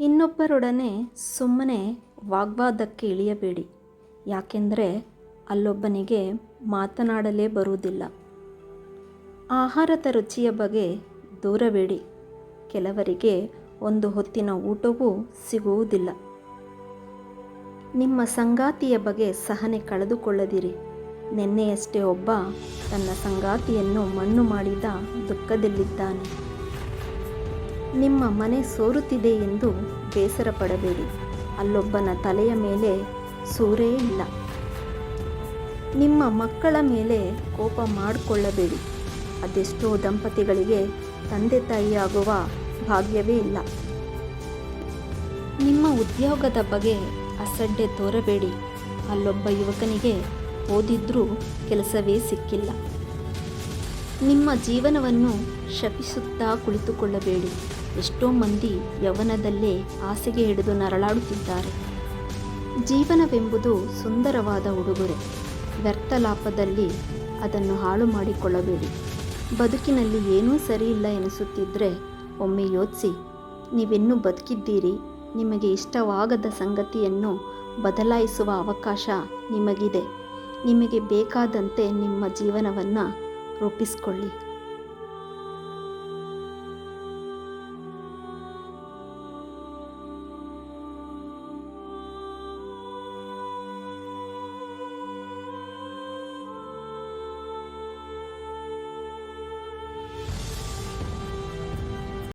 ಇನ್ನೊಬ್ಬರೊಡನೆ ಸುಮ್ಮನೆ ವಾಗ್ವಾದಕ್ಕೆ ಇಳಿಯಬೇಡಿ. ಯಾಕೆಂದರೆ ಅಲ್ಲೊಬ್ಬನಿಗೆ ಮಾತನಾಡಲೇ ಬರುವುದಿಲ್ಲ. ಆಹಾರದ ರುಚಿಯ ಬಗ್ಗೆ ದೂರಬೇಡಿ. ಕೆಲವರಿಗೆ ಒಂದು ಹೊತ್ತಿನ ಊಟವೂ ಸಿಗುವುದಿಲ್ಲ. ನಿಮ್ಮ ಸಂಗಾತಿಯ ಬಗ್ಗೆ ಸಹನೆ ಕಳೆದುಕೊಳ್ಳದಿರಿ. ನಿನ್ನೆಯಷ್ಟೇ ಒಬ್ಬ ತನ್ನ ಸಂಗಾತಿಯನ್ನು ಮಣ್ಣು ಮಾಡಿದ ದುಃಖದಲ್ಲಿದ್ದಾನೆ. ನಿಮ್ಮ ಮನೆ ಸೋರುತ್ತಿದೆ ಎಂದು ಬೇಸರ ಪಡಬೇಡಿ. ಅಲ್ಲೊಬ್ಬನ ತಲೆಯ ಮೇಲೆ ಸೂರೇ ಇಲ್ಲ. ನಿಮ್ಮ ಮಕ್ಕಳ ಮೇಲೆ ಕೋಪ ಮಾಡಿಕೊಳ್ಳಬೇಡಿ. ಅದೆಷ್ಟೋ ದಂಪತಿಗಳಿಗೆ ತಂದೆ ತಾಯಿಯಾಗುವ ಭಾಗ್ಯವೇ ಇಲ್ಲ. ನಿಮ್ಮ ಉದ್ಯೋಗದ ಬಗ್ಗೆ ಅಸಡ್ಡೆ ತೋರಬೇಡಿ. ಅಲ್ಲೊಬ್ಬ ಯುವಕನಿಗೆ ಓದಿದ್ರೂ ಕೆಲಸವೇ ಸಿಕ್ಕಿಲ್ಲ. ನಿಮ್ಮ ಜೀವನವನ್ನು ಶಪಿಸುತ್ತಾ ಕುಳಿತುಕೊಳ್ಳಬೇಡಿ. ಎಷ್ಟೋ ಮಂದಿ ಯೌವನದಲ್ಲೇ ಆಸೆಗೆ ಹಿಡಿದು ನರಳಾಡುತ್ತಿದ್ದಾರೆ. ಜೀವನವೆಂಬುದು ಸುಂದರವಾದ ಉಡುಗೊರೆ. ವ್ಯರ್ಥ ಲಾಪದಲ್ಲಿ ಅದನ್ನು ಹಾಳು ಮಾಡಿಕೊಳ್ಳಬೇಡಿ. ಬದುಕಿನಲ್ಲಿ ಏನೂ ಸರಿಯಿಲ್ಲ ಎನಿಸುತ್ತಿದ್ದರೆ ಒಮ್ಮೆ ಯೋಚಿಸಿ, ನೀವಿನ್ನೂ ಬದುಕಿದ್ದೀರಿ, ನಿಮಗೆ ಇಷ್ಟವಾಗದ ಸಂಗತಿಯನ್ನು ಬದಲಾಯಿಸುವ ಅವಕಾಶ ನಿಮಗಿದೆ. ನಿಮಗೆ ಬೇಕಾದಂತೆ ನಿಮ್ಮ ಜೀವನವನ್ನು ರೂಪಿಸಿಕೊಳ್ಳಿ.